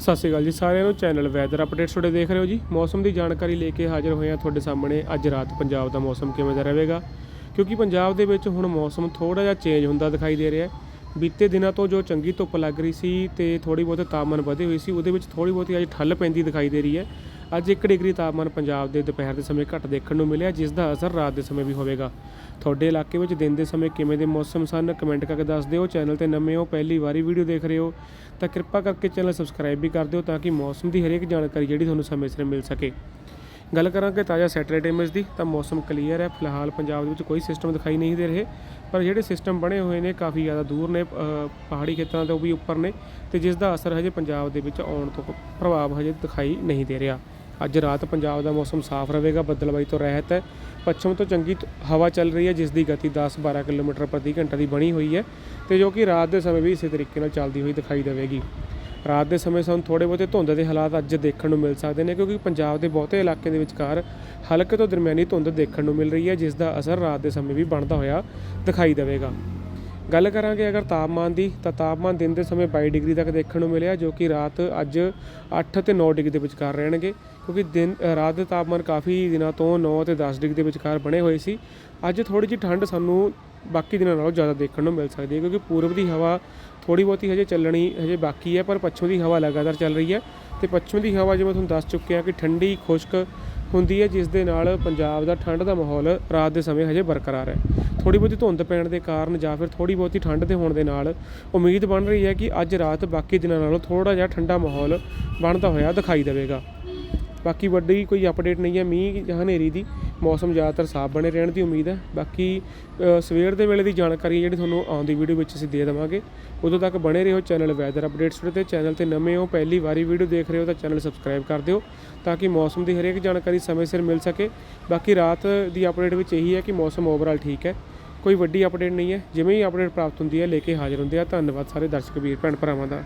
ਸਤਿ ਸ਼੍ਰੀ ਅਕਾਲ ਜੀ ਸਾਰਿਆਂ ਨੂੰ ਚੈਨਲ ਵੈਦਰ ਅਪਡੇਟਸ ਤੁਹਾਡੇ ਦੇਖ ਰਹੇ ਹੋ ਜੀ। ਮੌਸਮ ਦੀ ਜਾਣਕਾਰੀ ਲੈ ਕੇ ਹਾਜ਼ਰ ਹੋਏ ਹਾਂ ਤੁਹਾਡੇ ਸਾਹਮਣੇ। ਅੱਜ ਰਾਤ ਪੰਜਾਬ ਦਾ ਮੌਸਮ ਕਿਵੇਂ ਦਾ ਰਹੇਗਾ? ਕਿਉਂਕਿ ਪੰਜਾਬ ਦੇ ਵਿੱਚ ਹੁਣ ਮੌਸਮ ਥੋੜਾ ਜਿਹਾ ਚੇਂਜ ਹੁੰਦਾ ਦਿਖਾਈ ਦੇ ਰਿਹਾ ਹੈ। ਬੀਤੇ ਦਿਨਾਂ ਤੋਂ ਜੋ ਚੰਗੀ ਧੁੱਪ ਲੱਗ ਰਹੀ ਸੀ ਤੇ ਥੋੜੀ ਬਹੁਤ ਤਾਪਮਾਨ ਵਧੇ ਹੋਈ ਸੀ, ਉਹਦੇ ਵਿੱਚ ਥੋੜੀ ਬਹੁਤੀ ਅੱਜ ਠੱਲ ਪੈਂਦੀ ਦਿਖਾਈ ਦੇ ਰਹੀ ਹੈ। ਅੱਜ 1 ਡਿਗਰੀ ਤਾਪਮਾਨ ਪੰਜਾਬ ਦੇ ਦੁਪਹਿਰ ਦੇ ਸਮੇਂ ਘੱਟ ਦੇਖਣ ਨੂੰ ਮਿਲਿਆ ਜਿਸ ਦਾ ਅਸਰ ਰਾਤ ਦੇ ਸਮੇਂ ਵੀ ਹੋਵੇਗਾ। ਤੁਹਾਡੇ ਇਲਾਕੇ ਵਿੱਚ ਦਿਨ ਦੇ ਸਮੇਂ ਕਿਵੇਂ ਦੇ ਮੌਸਮ ਸਨ? ਕਮੈਂਟ ਕਰਕੇ ਦੱਸ ਦਿਓ। ਚੈਨਲ ਤੇ ਨਵੇਂ ਹੋ, ਪਹਿਲੀ ਵਾਰੀ ਵੀਡੀਓ ਦੇਖ ਰਹੇ ਹੋ, ਤਾਂ ਕਿਰਪਾ ਕਰਕੇ ਚੈਨਲ ਸਬਸਕ੍ਰਾਈਬ ਵੀ ਕਰ ਦਿਓ ਤਾਂ ਕਿ ਮੌਸਮ ਦੀ ਹਰੇਕ ਜਾਣਕਾਰੀ ਜਿਹੜੀ ਤੁਹਾਨੂੰ ਸਮੇਂ ਸਿਰ ਮਿਲ ਸਕੇ। ਗੱਲ ਕਰਾਂਗੇ ਤਾਜ਼ਾ ਸੈਟੇਲਾਈਟ ਇਮੇਜ ਦੀ, ਤਾਂ ਮੌਸਮ ਕਲੀਅਰ ਹੈ। ਫਿਲਹਾਲ ਪੰਜਾਬ ਦੇ ਵਿੱਚ ਕੋਈ ਸਿਸਟਮ ਦਿਖਾਈ ਨਹੀਂ ਦੇ ਰਹੇ, ਪਰ ਜਿਹੜੇ ਸਿਸਟਮ ਬਣੇ ਹੋਏ ਨੇ ਕਾਫੀ ਜ਼ਿਆਦਾ ਦੂਰ ਨੇ ਪਹਾੜੀ ਖੇਤਰਾਂ ਤੋਂ ਵੀ ਉੱਪਰ ਨੇ ਤੇ ਜਿਸ ਦਾ ਅਸਰ ਹਜੇ ਪੰਜਾਬ ਦੇ ਵਿੱਚ ਆਉਣ ਤੋਂ ਪ੍ਰਭਾਵ ਹਜੇ ਦਿਖਾਈ ਨਹੀਂ ਦੇ ਰਿਹਾ। ਅੱਜ ਰਾਤ ਪੰਜਾਬ ਦਾ ਮੌਸਮ ਸਾਫ਼ ਰਹੇਗਾ ਬੱਦਲਬਾਈ ਤੋਂ ਰਹਿਤ ਹੈ। ਪੱਛਮ ਤੋਂ ਚੰਗੀ ਹਵਾ ਚੱਲ ਰਹੀ ਹੈ, ਜਿਸ ਦੀ ਗਤੀ 10-12 ਕਿਲੋਮੀਟਰ ਪ੍ਰਤੀ ਘੰਟਾ ਦੀ ਬਣੀ ਹੋਈ ਹੈ ਤੇ ਜੋ ਕਿ ਰਾਤ ਦੇ ਸਮੇਂ ਵੀ ਇਸੇ ਤਰੀਕੇ ਨਾਲ ਚੱਲਦੀ ਹੋਈ ਦਿਖਾਈ ਦੇਵੇਗੀ। ਰਾਤ ਦੇ ਸਮੇਂ ਸਾਨੂੰ ਥੋੜੇ ਬਹੁਤੇ ਧੁੰਦ ਦੇ ਹਾਲਾਤ ਅੱਜ ਦੇਖਣ ਨੂੰ ਮਿਲ ਸਕਦੇ ਨੇ, ਕਿਉਂਕਿ ਪੰਜਾਬ ਦੇ ਬਹੁਤੇ ਇਲਾਕੇ ਦੇ ਵਿਚਕਾਰ ਹਲਕੇ ਤੋਂ ਦਰਮਿਆਨੀ ਧੁੰਦ ਦੇਖਣ ਨੂੰ ਮਿਲ ਰਹੀ ਹੈ, ਜਿਸ ਦਾ ਅਸਰ ਰਾਤ ਦੇ ਸਮੇਂ ਵੀ ਬਣਦਾ ਹੋਇਆ ਦਿਖਾਈ ਦੇਵੇਗਾ। ਗੱਲ ਕਰਾਂਗੇ ਅਗਰ ਤਾਪਮਾਨ ਦੀ, ਤਾਂ ਤਾਪਮਾਨ ਦਿਨ ਦੇ ਸਮੇਂ 22 ਡਿਗਰੀ ਤੱਕ ਦੇਖਣ ਨੂੰ ਮਿਲਿਆ, ਜੋ ਕਿ ਰਾਤ ਅੱਜ 8 ਤੇ 9 ਡਿਗਰੀ ਦੇ ਵਿਚਕਾਰ ਰਹਿਣਗੇ, ਕਿਉਂਕਿ ਦਿਨ ਰਾਤ ਦੇ ਤਾਪਮਾਨ ਕਾਫੀ ਦਿਨਾਂ ਤੋਂ 9 ਤੇ 10 ਡਿਗਰੀ ਦੇ ਵਿਚਕਾਰ ਬਣੇ ਹੋਏ ਸੀ। ਅੱਜ ਥੋੜੀ ਜਿਹੀ ਠੰਡ ਸਾਨੂੰ ਬਾਕੀ ਦਿਨਾਂ ਨਾਲੋਂ ਜ਼ਿਆਦਾ ਦੇਖਣ ਨੂੰ ਮਿਲ ਸਕਦੀ ਹੈ, ਕਿਉਂਕਿ ਪੂਰਬ ਦੀ ਹਵਾ ਥੋੜੀ ਬਹੁਤੀ ਹਜੇ ਚੱਲਣੀ ਹਜੇ ਬਾਕੀ ਹੈ, ਪਰ ਪੱਛਮ ਦੀ ਹਵਾ ਲਗਾਤਾਰ ਚੱਲ ਰਹੀ ਹੈ। ਤੇ ਪੱਛਮ ਦੀ ਹਵਾ ਜਿਵੇਂ ਤੁਹਾਨੂੰ ਦੱਸ ਚੁੱਕੇ ਹਾਂ ਕਿ ਠੰਡੀ ਖੁਸ਼ਕ ਹੁੰਦੀ ਹੈ, ਜਿਸ ਦੇ ਨਾਲ ਪੰਜਾਬ ਦਾ ਠੰਡ ਦਾ ਮਾਹੌਲ ਰਾਤ ਦੇ ਸਮੇਂ ਹਜੇ ਬਰਕਰਾਰ ਹੈ। ਥੋੜੀ ਬਹੁਤੀ ਧੁੰਦ ਪੈਣ ਦੇ ਕਾਰਨ ਜਾਂ ਫਿਰ ਥੋੜੀ ਬਹੁਤੀ ਠੰਡ ਦੇ ਹੋਣ ਦੇ ਨਾਲ ਉਮੀਦ ਬਣ ਰਹੀ ਹੈ ਕਿ ਅੱਜ ਰਾਤ ਬਾਕੀ ਦਿਨਾਂ ਨਾਲੋਂ ਥੋੜਾ ਜਿਹਾ ਠੰਡਾ ਮਾਹੌਲ ਬਣਦਾ ਹੋਇਆ ਦਿਖਾਈ ਦੇਵੇਗਾ। ਬਾਕੀ ਵੱਡੀ ਕੋਈ ਅਪਡੇਟ ਨਹੀਂ ਹੈ, ਮੀਂਹ ਜਾਂ ਹਨੇਰੀ ਦੀ। ਮੌਸਮ ਜ਼ਿਆਦਾਤਰ ਸਾਫ਼ ਬਣੇ ਰਹਿਣ ਦੀ ਉਮੀਦ ਹੈ। ਬਾਕੀ ਸਵੇਰ ਦੇ ਵੇਲੇ ਦੀ ਜਾਣਕਾਰੀ ਜਿਹੜੀ ਤੁਹਾਨੂੰ ਆਉਂਦੀ ਵੀਡੀਓ ਵਿੱਚ ਅਸੀਂ ਦੇ ਦੇਵਾਂਗੇ। ਉਦੋਂ ਤੱਕ ਬਣੇ ਰਹੋ ਚੈਨਲ ਵੈਦਰ ਅਪਡੇਟਸ ਤੇ, ਚੈਨਲ ਤੇ ਨਵੇਂ ਹੋ, ਪਹਿਲੀ ਵਾਰੀ ਵੀਡੀਓ ਦੇਖ ਰਹੇ ਹੋ ਤਾਂ ਚੈਨਲ ਸਬਸਕ੍ਰਾਈਬ ਕਰ ਦਿਓ ਤਾਂ ਕਿ ਮੌਸਮ ਦੀ ਹਰੇਕ ਜਾਣਕਾਰੀ ਸਮੇਂ ਸਿਰ ਮਿਲ ਸਕੇ। ਬਾਕੀ ਰਾਤ ਦੀ ਅਪਡੇਟ ਵਿੱਚ ਇਹੀ ਹੈ ਕਿ ਮੌਸਮ ਓਵਰਆਲ ਠੀਕ ਹੈ। ਕੋਈ ਵੱਡੀ ਅਪਡੇਟ ਨਹੀਂ ਹੈ। ਜਿਵੇਂ ਹੀ ਅਪਡੇਟ ਪ੍ਰਾਪਤ ਹੁੰਦੀ ਹੈ, ਲੈ ਕੇ ਹਾਜ਼ਰ ਹੁੰਦੇ ਆ। ਧੰਨਵਾਦ ਸਾਰੇ ਦਰਸ਼ਕ, ਵੀਰ, ਭੈਣ ਭਰਾਵਾਂ ਦਾ।